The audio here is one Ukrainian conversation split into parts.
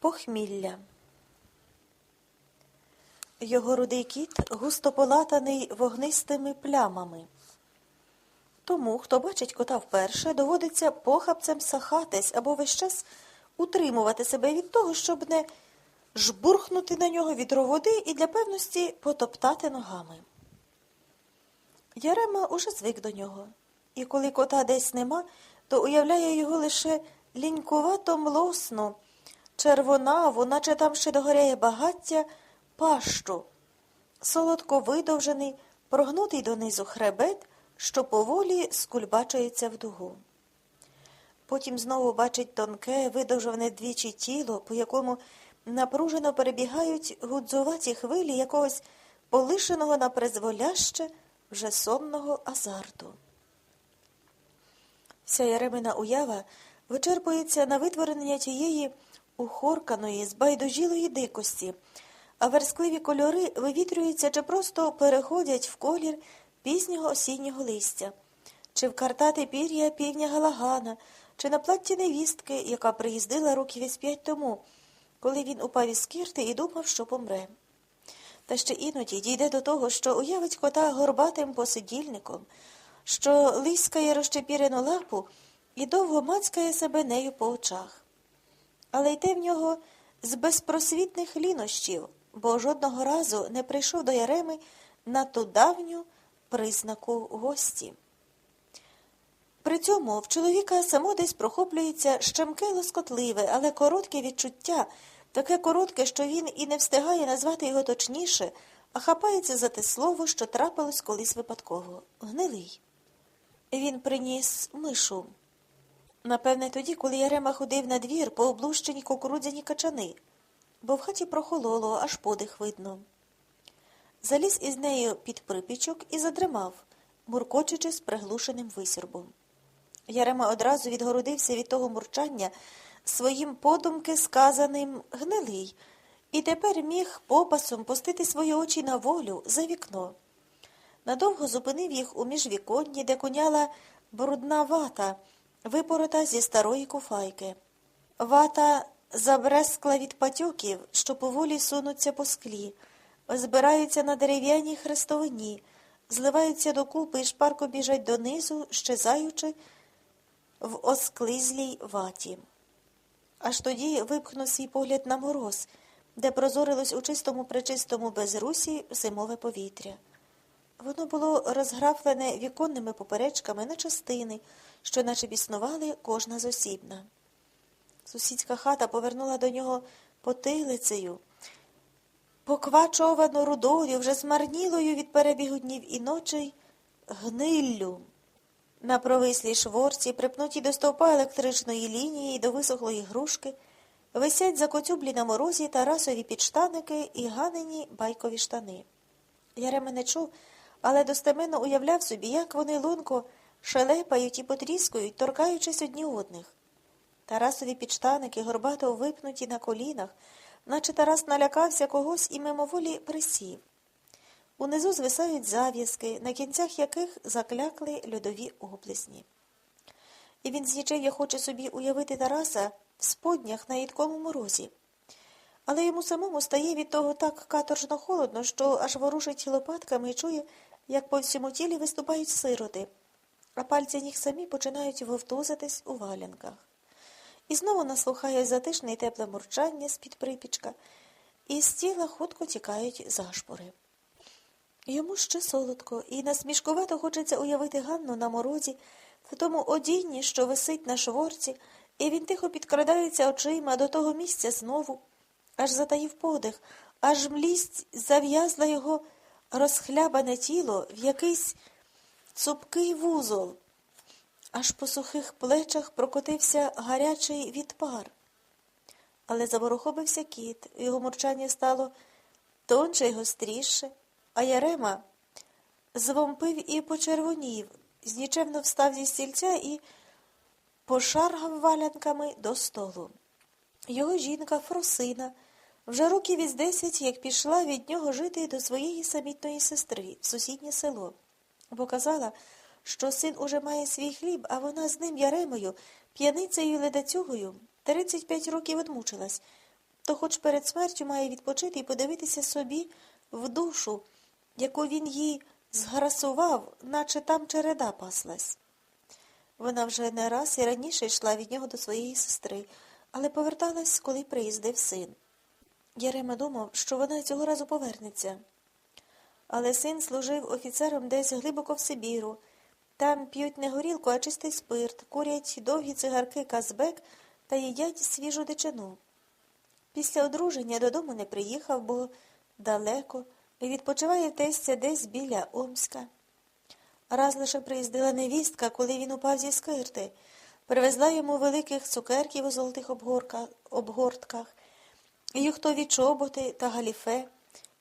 Похмілля. Його рудий кіт густо полатаний вогнистими плямами. Тому, хто бачить кота вперше, доводиться похапцем сахатись або весь час утримувати себе від того, щоб не жбурхнути на нього відро води і для певності потоптати ногами. Ярема уже звик до нього, і коли кота десь нема, то уявляє його лише лінькувато млосну, червонаву, наче там ще догоряє багаття, пащу, солодко видовжений, прогнутий донизу хребет, що поволі скульбачується в дугу. Потім знову бачить тонке, видовжене двічі тіло, по якому напружено перебігають гудзуваті хвилі якогось полишеного на призволяще вже сонного азарту. Вся яремина уява вичерпується на витворення тієї ухорканої, збайдужілої дикості, а верскливі кольори вивітрюються чи просто переходять в колір пізнього осіннього листя, чи в картати пір'я півня Галагана, чи на платті невістки, яка приїздила років із п'ять тому, коли він упав із кірти і думав, що помре. Та ще іноді дійде до того, що уявить кота горбатим посидільником, що лискає розчепірену лапу і довго мацькає себе нею по очах. Але йде в нього з безпросвітних лінощів, бо жодного разу не прийшов до Яреми на ту давню признаку гості. При цьому в чоловіка само десь прохоплюється щемке лоскотливе, але коротке відчуття, таке коротке, що він і не встигає назвати його точніше, а хапається за те слово, що трапилось колись випадково гнилий. Він приніс мишу. Напевне, тоді, коли Ярема ходив на двір по облущені кукурудзяні качани, бо в хаті прохололо, аж подих видно. Заліз із нею під припічок і задремав, муркочучи з приглушеним висірбом. Ярема одразу відгородився від того мурчання своїм подумки сказаним гнилий, і тепер міг попасом пустити свої очі на волю за вікно. Надовго зупинив їх у міжвіконні, де куняла брудна вата, випорота зі старої куфайки. Вата забрескла від патьоків, що поволі сунуться по склі, збираються на дерев'яній хрестовині, зливаються докупи і шпарко біжать донизу, щезаючи в осклизлій ваті. Аж тоді випхнув свій погляд на мороз, де прозорилось у чистому причистому безрусі зимове повітря. Воно було розграфлене віконними поперечками на частини, що наче біснували кожна зосібна. Сусідська хата повернула до нього потилицею, поквачовану рудою, вже змарнілою від перебігу днів і ночей, гниллю. На провислій шворці, припнуті до стовпа електричної лінії і до висохлої грушки, висять закоцюблі на морозі тарасові підштаники і ганені байкові штани. Ярема не чув, але достеменно уявляв собі, як вони лунко шелепають і потріскують, торкаючись одні одних. Тарасові підштаники горбато випнуті на колінах, наче Тарас налякався когось і мимоволі присів. Унизу звисають зав'язки, на кінцях яких заклякли льодові облесні. І він з'їчев'я хоче собі уявити Тараса в споднях на їдкому морозі. Але йому самому стає від того так каторжно холодно, що аж ворушить лопатками і чує, як по всьому тілі виступають сироти, а пальці ніг самі починають вовтузитись у валянках. І знову наслухає затишне й тепле мурчання з-під припічка, і з тіла хутко тікають зашпори. Йому ще солодко, і насмішкувато хочеться уявити Ганну на морозі, в тому одінні, що висить на шворці, і він тихо підкрадається очима до того місця знову, аж затаїв подих, аж млість зав'язла його розхлябане тіло в якийсь цупкий вузол, аж по сухих плечах прокотився гарячий відпар. Але заворохобився кіт, його мурчання стало тонше й гостріше. А Ярема звомпив і почервонів, знічевно встав зі стільця і пошаргав валянками до столу. Його жінка Фросина вже років із десять, як пішла від нього жити до своєї самітної сестри в сусіднє село, бо казала, що син уже має свій хліб, а вона з ним Яремою, п'яницею і ледацюгою, 35 років одмучилась, то хоч перед смертю має відпочити і подивитися собі в душу, яку він їй зграсував, наче там череда паслась. Вона вже не раз і раніше йшла від нього до своєї сестри, але поверталась, коли приїздив син. Ярема думав, що вона цього разу повернеться. Але син служив офіцером десь глибоко в Сибіру. Там п'ють не горілку, а чистий спирт, курять довгі цигарки Казбек та їдять свіжу дичину. Після одруження додому не приїхав, бо далеко, і відпочиває тестя десь біля Омська. Раз лише приїздила невістка, коли він упав зі скирти, привезла йому великих цукерків у золотих обгорка, обгортках, юхтові чоботи та галіфе,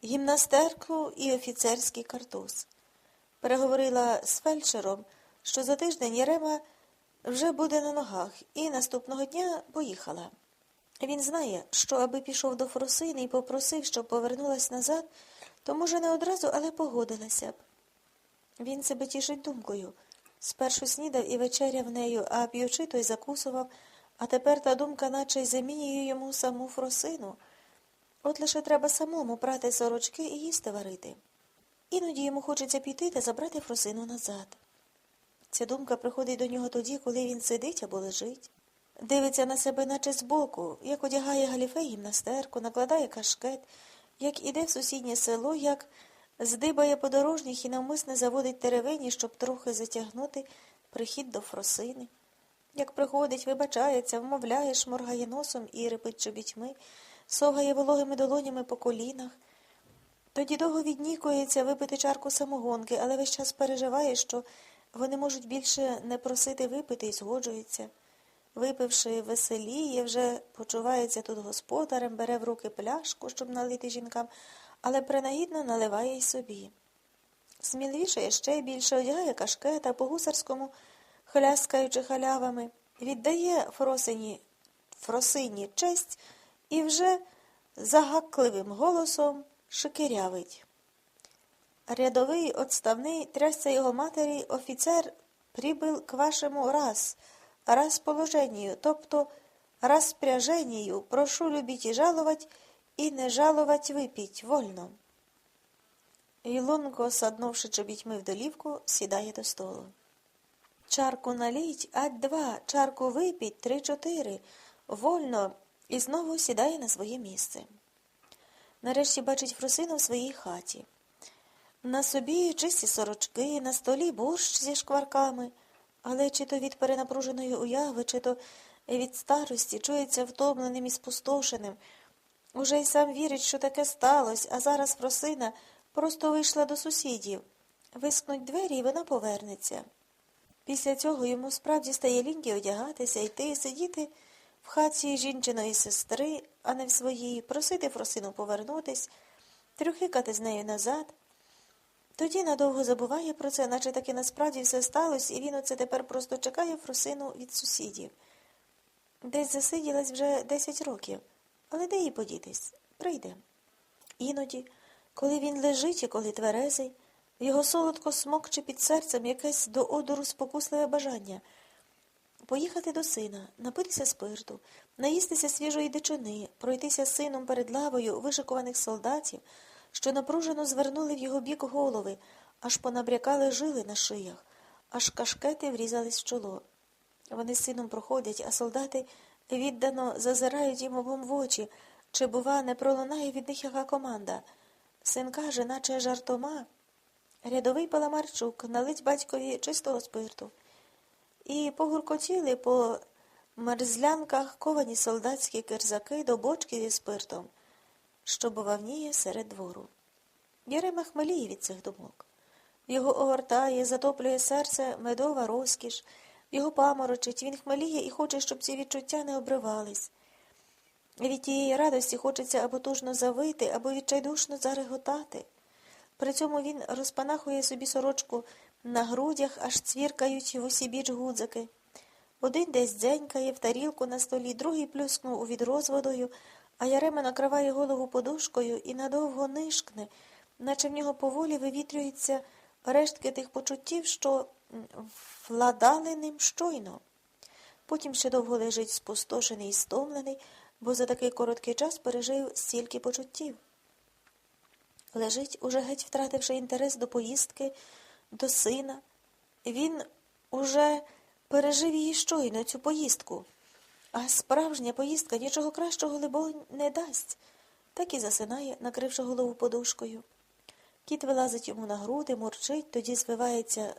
гімнастерку і офіцерський картуз. Переговорила з фельдшером, що за тиждень Ярема вже буде на ногах, і наступного дня поїхала. Він знає, що аби пішов до Фросини і попросив, щоб повернулась назад, то, може, не одразу, але погодилася б. Він себе тішить думкою. Спершу снідав і вечеряв нею, а п'ючи, той закусував, а тепер та думка наче й замінює йому саму Фросину. От лише треба самому прати сорочки і їсти варити. Іноді йому хочеться піти та забрати Фросину назад. Ця думка приходить до нього тоді, коли він сидить або лежить. Дивиться на себе, наче збоку, як одягає галіфе гімнастерку, накладає кашкет, як іде в сусіднє село, як здибає подорожніх і навмисне заводить теревені, щоб трохи затягнути прихід до Фросини. Як приходить, вибачається, вмовляє, шморгає носом і репить чобітьми, совгає вологими долонями по колінах. Тоді довго віднікується випити чарку самогонки, але весь час переживає, що вони можуть більше не просити випити і згоджується. Випивши веселіє, вже почувається тут господарем, бере в руки пляшку, щоб налити жінкам, але принагідно наливає й собі. Сміливіше ще більше одягає кашкета по гусарському, хляскаючи халявами, віддає Фросині, Фросині честь і вже загакливим голосом шикирявить. Рядовий отставний трясся його матері офіцер прибыл к вашему раз, расположению, тобто распряжению, прошу любить и жаловать, и не жаловать випіть, вольно. Ілонко, саднувши чобітьми в долівку, сідає до столу. Чарку наліть, ать два, чарку випіть, три-чотири, вольно, і знову сідає на своє місце. Нарешті бачить Фросину в своїй хаті. На собі чисті сорочки, на столі борщ зі шкварками, але чи то від перенапруженої уяви, чи то від старості чується втомленим і спустошеним. Уже й сам вірить, що таке сталося, а зараз Фросина просто вийшла до сусідів. Вискнуть двері, і вона повернеться. Після цього йому справді стає ліньки одягатися, йти, сидіти в хаті жінчиної сестри, а не в своїй, просити Фросину повернутись, трюхикати з нею назад. Тоді надовго забуває про це, наче таки насправді все сталося, і він оце тепер просто чекає Фросину від сусідів. Десь засиділась вже десять років, але де їй подітись? Прийде. Іноді, коли він лежить і коли тверезий, його солодко смокче під серцем якесь до одору спокусливе бажання поїхати до сина, напитися спирту, наїстися свіжої дичини, пройтися з сином перед лавою вишикуваних солдатів, що напружено звернули в його бік голови, аж понабрякали жили на шиях, аж кашкети врізались в чоло. Вони з сином проходять, а солдати віддано зазирають їм обом в очі, чи, бува, не пролунає від них яка команда. Син каже, наче жартома. Рядовий Паламарчук налить батькові чистого спирту. І погуркотіли по мерзлянках ковані солдатські кирзаки до бочки зі спиртом, що бувавніє серед двору. Єрема хмеліє від цих думок. Його огортає, затоплює серце медова розкіш, його паморочить, він хмеліє і хоче, щоб ці відчуття не обривались. Від тієї радості хочеться або тужно завити, або відчайдушно зареготати. При цьому він розпанахує собі сорочку на грудях, аж цвіркають в усі біч гудзики. Один десь дзенькає в тарілку на столі, другий плюскнув у відро з водою, а Ярема накриває голову подушкою і надовго нишкне, наче в нього поволі вивітрюються рештки тих почуттів, що владали ним щойно. Потім ще довго лежить спустошений і стомлений, бо за такий короткий час пережив стільки почуттів. Лежить, уже геть втративши інтерес до поїздки, до сина. Він уже пережив її щойно, цю поїздку. А справжня поїздка нічого кращого, либо, не дасть. Так і засинає, накривши голову подушкою. Кіт вилазить йому на груди, мурчить, тоді звивається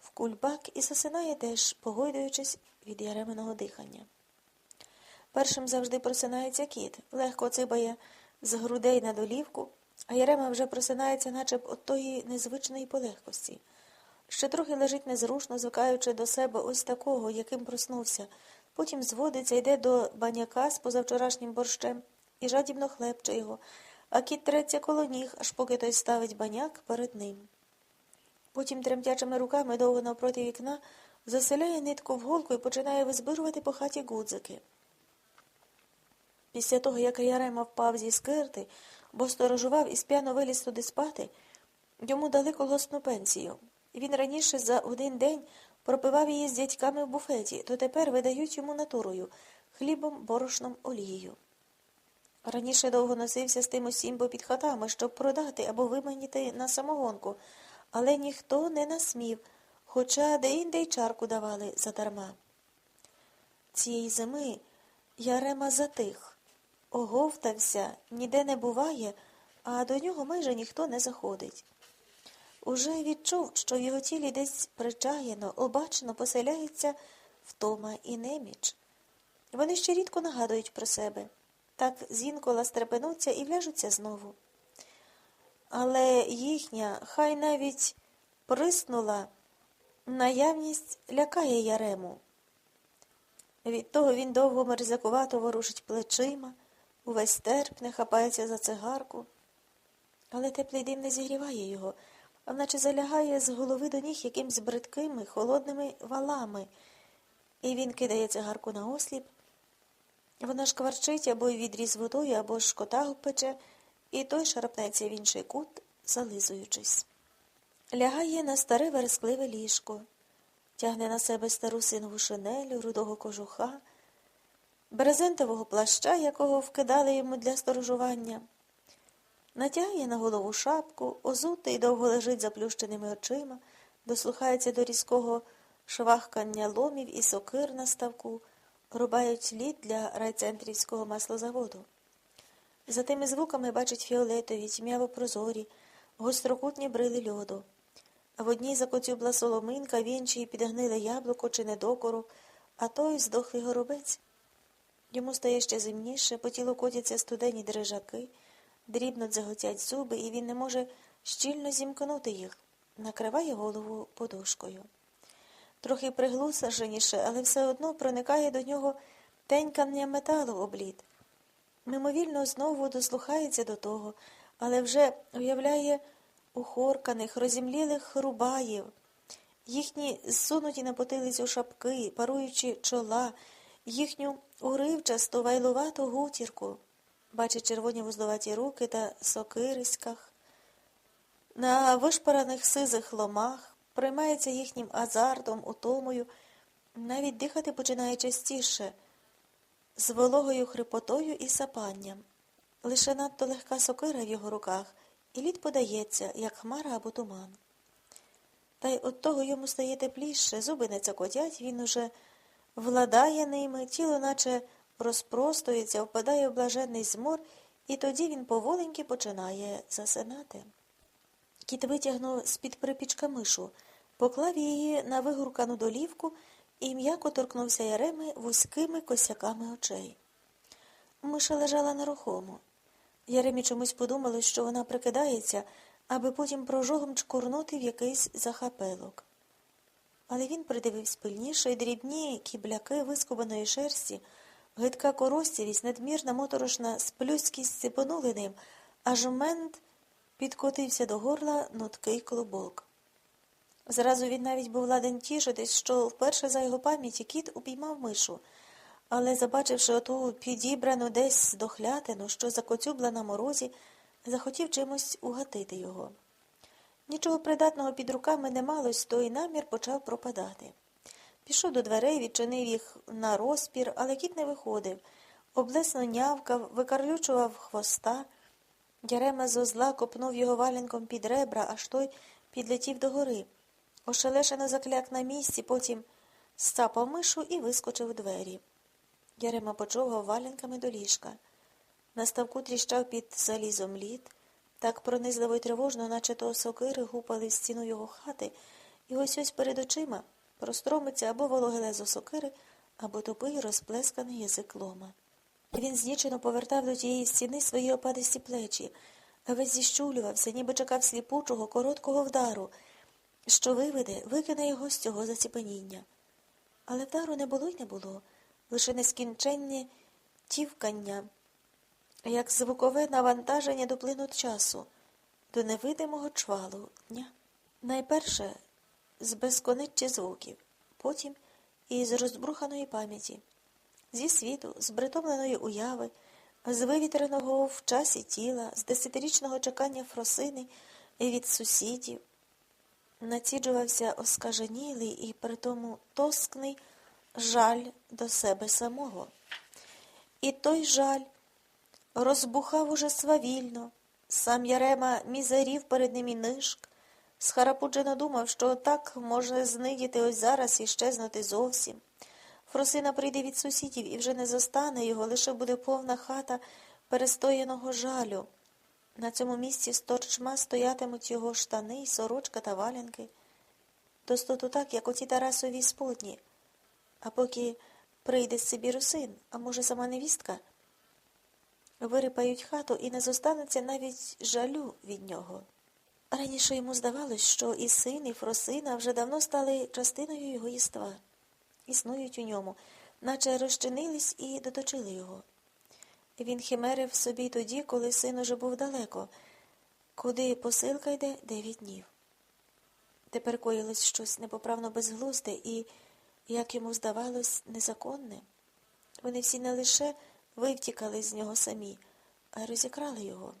в кульбак і засинає теж, погойдуючись від яременого дихання. Першим завжди просинається кіт, легко цибає з грудей на долівку, а Ярема вже просинається, наче б от тої незвичної полегкості. Ще трохи лежить незрушно, звикаючи до себе ось такого, яким проснувся, потім зводиться, йде до баняка з позавчорашнім борщем і жадібно хлебче його, а кіт треться коло ніг, аж поки той ставить баняк перед ним. Потім тремтячими руками довго навпроти вікна заселяє нитку в голку і починає визбирувати по хаті гудзики. Після того, як Ярема впав зі скирти, бо сторожував і сп'яно виліз туди спати, йому дали колосну пенсію. Він раніше за один день пропивав її з дядьками в буфеті, то тепер видають йому натурою хлібом, борошном, олією. Раніше довго носився з тим усім попід хатами, щоб продати або виманіти на самогонку, але ніхто не насмів, хоча де-інде й чарку давали задарма. Цієї зими Ярема затих, оговтався, ніде не буває, а до нього майже ніхто не заходить. Уже відчув, що в його тілі десь причаєно, обачно поселяється втома і неміч. Вони ще рідко нагадують про себе. Так зінкола стрепенуться і вляжуться знову. Але їхня, хай навіть приснула, наявність лякає Ярему. Від того він довго мерзакувато ворушить плечима, увесь терпне, хапається за цигарку. Але теплий дим не зігріває його, а наче залягає з голови до ніг якимсь бридкими, холодними валами, і він кидає цигарку на осліп. Вона шкварчить або відріз водою, або ж кота пече, і той шарпнеться в інший кут, зализуючись. Лягає на старе верескливе ліжко, тягне на себе стару синову шинелю, рудого кожуха, брезентового плаща, якого вкидали йому для сторожування, натягає на голову шапку, озутий довго лежить заплющеними очима, дослухається до різкого швахкання ломів і сокир на ставку рубають лід для райцентрівського маслозаводу. За тими звуками бачить фіолетові, тьмяво прозорі, гострокутні брили льоду. В одній закоцюбла соломинка, в іншій підгниле яблуко чи недокору, а той здохлий горобець. Йому стає ще зимніше, по тілу котяться студені дрижаки, дрібно дзаготять зуби, і він не може щільно зімкнути їх, накриває голову подушкою трохи приглусаженіше, але все одно проникає до нього тенькання металу облід. Мимовільно знову дослухається до того, але вже уявляє ухорканих, розімлілих рубаїв, їхні зсунуті на потилицю шапки, паруючи чола, їхню уривчасту вайлувату гутірку, бачить червоні вузловаті руки та сокириськах, на вишпараних сизих ломах, приймається їхнім азартом, утомою, навіть дихати починає частіше, з вологою хрипотою і сапанням. Лише надто легка сокира в його руках, і лід подається, як хмара або туман. Та й от того йому стає тепліше, зуби не цокотять, він уже владає ними, тіло наче розпростується, впадає в блаженний змор, і тоді він поволеньки починає засинати. Кіт витягнув з-під припічка мишу, поклав її на вигуркану долівку і м'яко торкнувся Яреми вузькими косяками очей. Миша лежала нерухомо. Яремі чомусь подумалось, що вона прикидається, аби потім прожогом чкурнути в якийсь захапелок. Але він придивився пильніше, і дрібні кібляки вискубаної шерсті, гидка коростєвість, надмірна моторошна сплюськість сипонули ним, аж мент підкотився до горла нуткий клубок. Зразу він навіть був ладен тішитись, що вперше за його пам'яті кіт упіймав мишу, але, забачивши оту підібрану десь здохлятину, що закоцюбла на морозі, захотів чимось угатити його. Нічого придатного під руками не малось, то й намір почав пропадати. Пішов до дверей, відчинив їх на розпір, але кіт не виходив. облесно нявкав, викарлючував хвоста. Ярема з озла копнув його валянком під ребра, аж той підлетів догори. Ошелешено закляк на місці, потім стапав мишу і вискочив у двері. Ярема почовгав валянками до ліжка. На ставку тріщав під залізом лід, так пронизливо й тривожно, наче то сокири гупали в стіну його хати, і ось ось перед очима простромиться або вологе лезо сокири, або тупий розплесканий язик лома. Він знічено повертав до тієї стіни свої опадисті плечі, весь зіщулювався, ніби чекав сліпучого, короткого вдару, що виведе, викине його з цього заціпеніння. Але вдару не було й не було, лише нескінченні тівкання, як звукове навантаження до плину часу, до невидимого чвалу дня. Найперше з безконеччі звуків, потім із розбруханої пам'яті, зі світу, з притомленої уяви, з вивітреного в часі тіла, з десятирічного чекання фросини і від сусідів. Націджувався оскаженілий і притому тоскний жаль до себе самого. І той жаль розбухав уже свавільно, сам Ярема мізерів перед ним і нишк, схарапуджено думав, що так може знидіти ось зараз і щезнути зовсім. Фросина прийде від сусідів і вже не зостане його, лише буде повна хата перестояного жалю. На цьому місці сторчма стоятимуть його штани, сорочка та валянки. Достоту так, як оті Тарасові сподні. А поки прийде з Сибіру син, а може, сама невістка, вирипають хату і не зостанеться навіть жалю від нього. Раніше йому здавалось, що і син, і Фросина вже давно стали частиною його єства, існують у ньому, наче розчинились і доточили його. Він химерив собі тоді, коли син уже був далеко, куди посилка йде дев'ять днів. Тепер коїлось щось непоправно безглузде і, як йому здавалось, незаконне. Вони всі не лише вивтікали з нього самі, а розікрали його.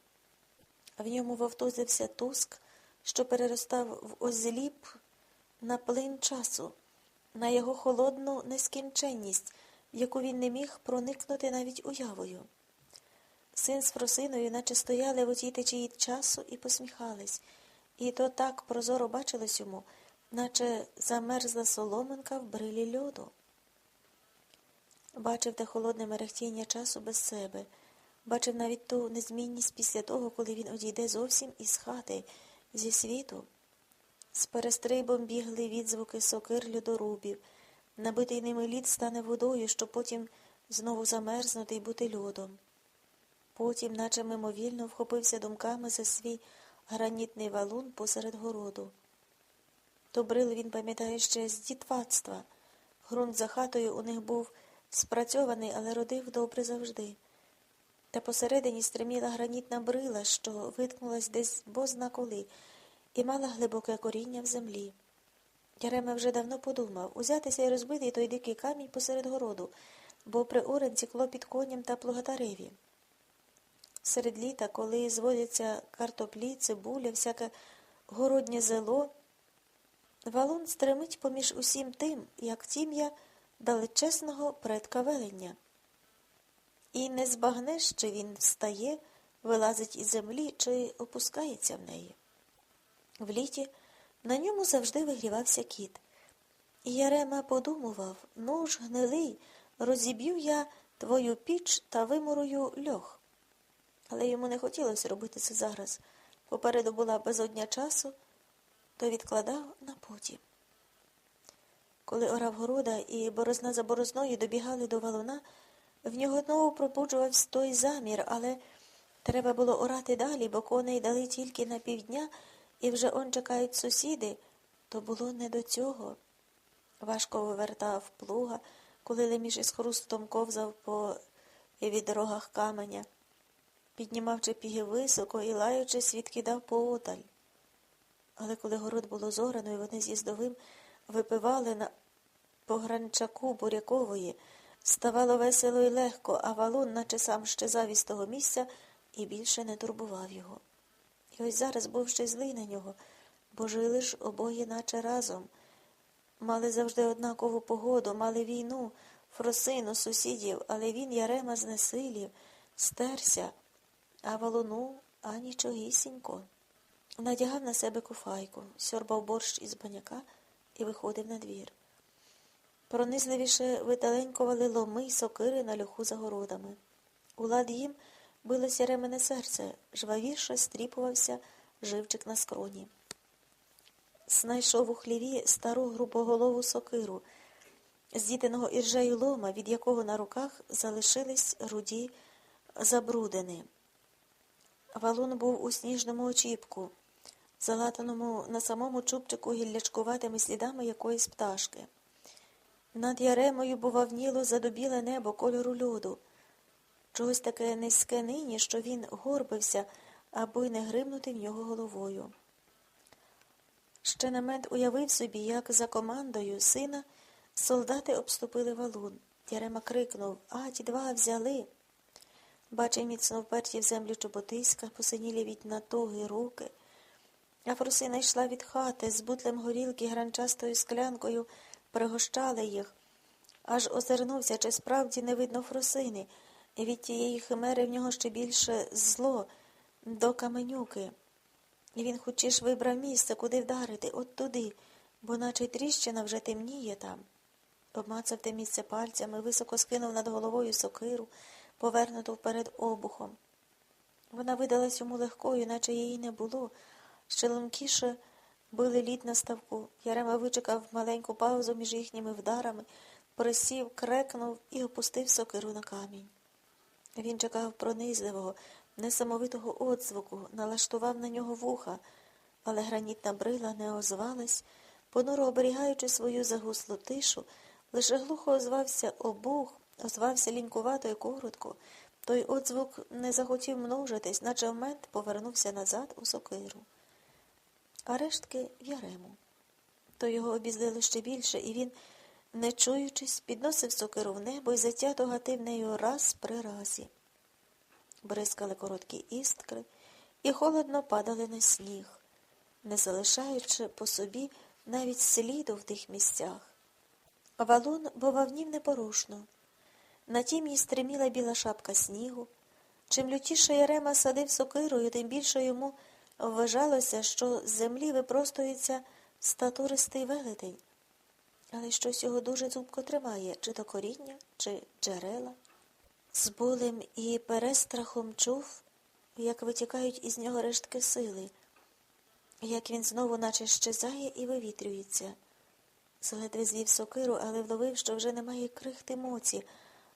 В ньому вовтузився туск, що переростав в озліп на плин часу, на його холодну нескінченність, яку він не міг проникнути навіть уявою. Син з Фросиною наче стояли в отій течії часу і посміхались, і то так прозоро бачилось йому, наче замерзла соломинка в брилі льоду. Бачив те холодне мерехтіння часу без себе, бачив навіть ту незмінність після того, коли він одійде зовсім із хати, зі світу. З перестрибом бігли відзвуки сокир льодорубів, набитий ними лід стане водою, щоб потім знову замерзнути і бути льодом. Потім, наче мимовільно, вхопився думками за свій гранітний валун посеред городу. Тобрил він пам'ятає ще з дітватства. Грунт за хатою у них був спрацьований, але родив добре завжди. Та посередині стриміла гранітна брила, що виткнулась десь бозна коли, і мала глибоке коріння в землі. Яреме вже давно подумав узятися і розбити той дикий камінь посеред городу, бо при оренці кло під коням та плугатареві. Серед літа, коли зводяться картоплі, цибуля, всяке городнє зело, валун стремить поміж усім тим, як тім'я далечесного предка велення. І не збагнеш, чи він встає, вилазить із землі, чи опускається в неї. В літі на ньому завжди вигрівався кіт. І Ярема подумував ну ж, гнилий, розіб'ю я твою піч та вимурую льох. Але йому не хотілося робити це зараз. Попереду була безодня часу, то відкладав на потім. Коли орав города і борозна за борозною добігали до валуна, в нього знову пробуджувався той замір, але треба було орати далі, бо коней дали тільки на півдня, і вже он чекають сусіди, то було не до цього. Важко вивертав плуга, коли леміш із хрустом ковзав по відрогах каменя, піднімав чепіги високо і, лаючись, відкидав поодаль. Але коли город було зорано, і вони з їздовим випивали на погранчаку бурякової, ставало весело і легко, а валун, наче сам щезав із того місця, і більше не турбував його. І ось зараз був ще злий на нього, бо жили ж обоє наче разом. Мали завжди однакову погоду, мали війну, Фросину, сусідів, але він Ярема знесилів, стерся, а валуну анічогісінько. Надягав на себе куфайку, сьорбав борщ із баняка і виходив на двір. Пронизливіше виталенькували ломи й сокири на льоху за городами. У лад їм билося ремене серце, жвавіше стріпувався живчик на скроні. Знайшов у хліві стару грубоголову сокиру, з'їденого іржею лома, від якого на руках залишились руді забрудини. Валун був у сніжному очіпку, залатаному на самому чубчику гіллячкуватими слідами якоїсь пташки. Над яремою бувавніло задубіле небо кольору льоду. Чогось таке низьке нині, що він горбився, аби не гримнути в нього головою. Ще на мент уявив собі, як за командою сина солдати обступили валун. Ярема крикнув А, ті два взяли. Бачив міцно вперті в землю чоботиська, посинілі від натоги руки. А Фрусина йшла від хати з бутлем горілки гранчастою склянкою, пригощали їх. Аж озирнувся, чи справді не видно Фрусини, і від тієї химери в нього ще більше зло до каменюки. І він хочеш вибрав місце, куди вдарити, от туди, бо наче тріщина вже темніє там. Обмацав те місце пальцями, високо скинув над головою сокиру, повернуту вперед обухом. Вона видалась йому легкою, наче її не було. Ще ломкіше били лід на ставку. Ярема вичекав маленьку паузу між їхніми вдарами, присів, крекнув і опустив сокиру на камінь. Він чекав пронизливого, несамовитого отзвуку, налаштував на нього вуха, але гранітна брила не озвалась, понуро оберігаючи свою загуслу тишу, лише глухо озвався обух, озвався лінькувато і коротко. Той отзвук не захотів множитись, наче в мент повернувся назад у сокиру. А рештки в ярему. То його обізлило ще більше, і він, не чуючись, підносив сокиру в небо і затято гатив нею раз при разі бризкали короткі істкри і холодно падали на сніг, не залишаючи по собі навіть сліду в тих місцях. Валун бовавнів непорушно. На тім їй стриміла біла шапка снігу. Чим лютіше Ярема садив сокирою, тим більше йому вважалося, що з землі випростується статуристий велетень. Але щось його дуже зубко тримає, чи то коріння, чи джерела. З болем і перестрахом чув, як витікають із нього рештки сили, як він знову наче щезає і вивітрюється. Зледве звів сокиру, але вловив, що вже немає крихти моці,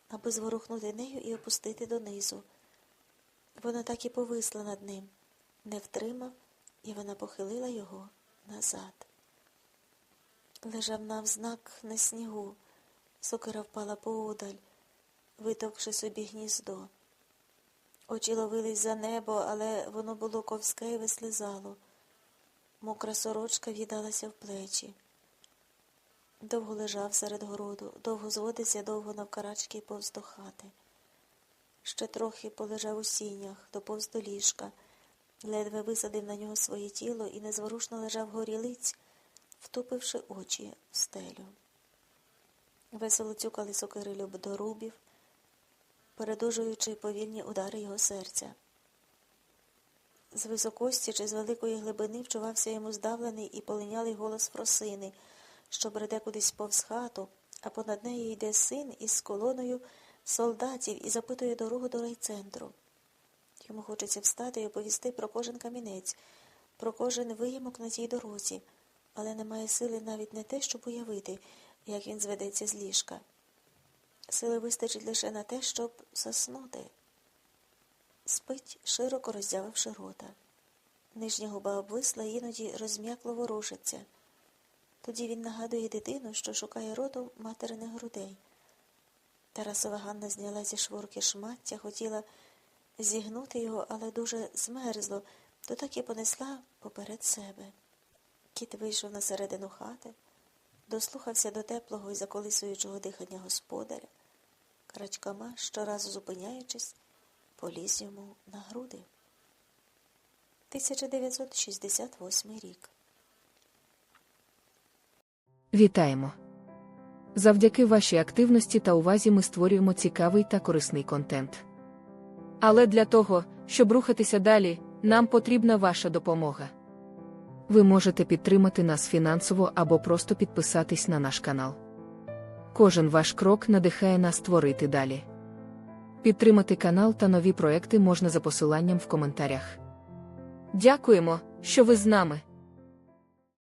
аби зворухнути нею і опустити донизу. Вона так і повисла над ним, не втримав, і вона похилила його назад. Лежав навзнак на снігу, сокира впала поодаль витовкши собі гніздо. Очі ловились за небо, але воно було ковське і вислизало. Мокра сорочка в'їдалася в плечі. Довго лежав серед городу, довго зводився, довго навкарачки повз до хати. Ще трохи полежав у сінях, доповз до ліжка, ледве висадив на нього своє тіло і незворушно лежав горілиць, втупивши очі в стелю. Весело цюкали сокири любдорубів, передужуючи повільні удари його серця. З високості чи з великої глибини вчувався йому здавлений і полинялий голос Фросини, що бреде кудись повз хату, а понад нею йде син із колоною солдатів і запитує дорогу до райцентру. Йому хочеться встати і оповісти про кожен камінець, про кожен виямок на тій дорозі, але немає сили навіть не те, щоб уявити, як він зведеться з ліжка. Сили вистачить лише на те, щоб заснути. Спить, широко роззявивши рота. Нижня губа обвисла, іноді розм'якло ворушиться. Тоді він нагадує дитину, що шукає ротом материних грудей. Тарасова Ганна зняла зі шворки шмаття, хотіла зігнути його, але дуже змерзло, то так і понесла поперед себе. Кіт вийшов на середину хати дослухався до теплого і заколисуючого дихання господаря. Крачкама, щоразу зупиняючись, поліз йому на груди. 1968 рік. Вітаємо! Завдяки вашій активності та увазі ми створюємо цікавий та корисний контент. Але для того, щоб рухатися далі, нам потрібна ваша допомога. Ви можете підтримати нас фінансово або просто підписатись на наш канал. Кожен ваш крок надихає нас творити далі. Підтримати канал та нові проекти можна за посиланням в коментарях. Дякуємо, що ви з нами.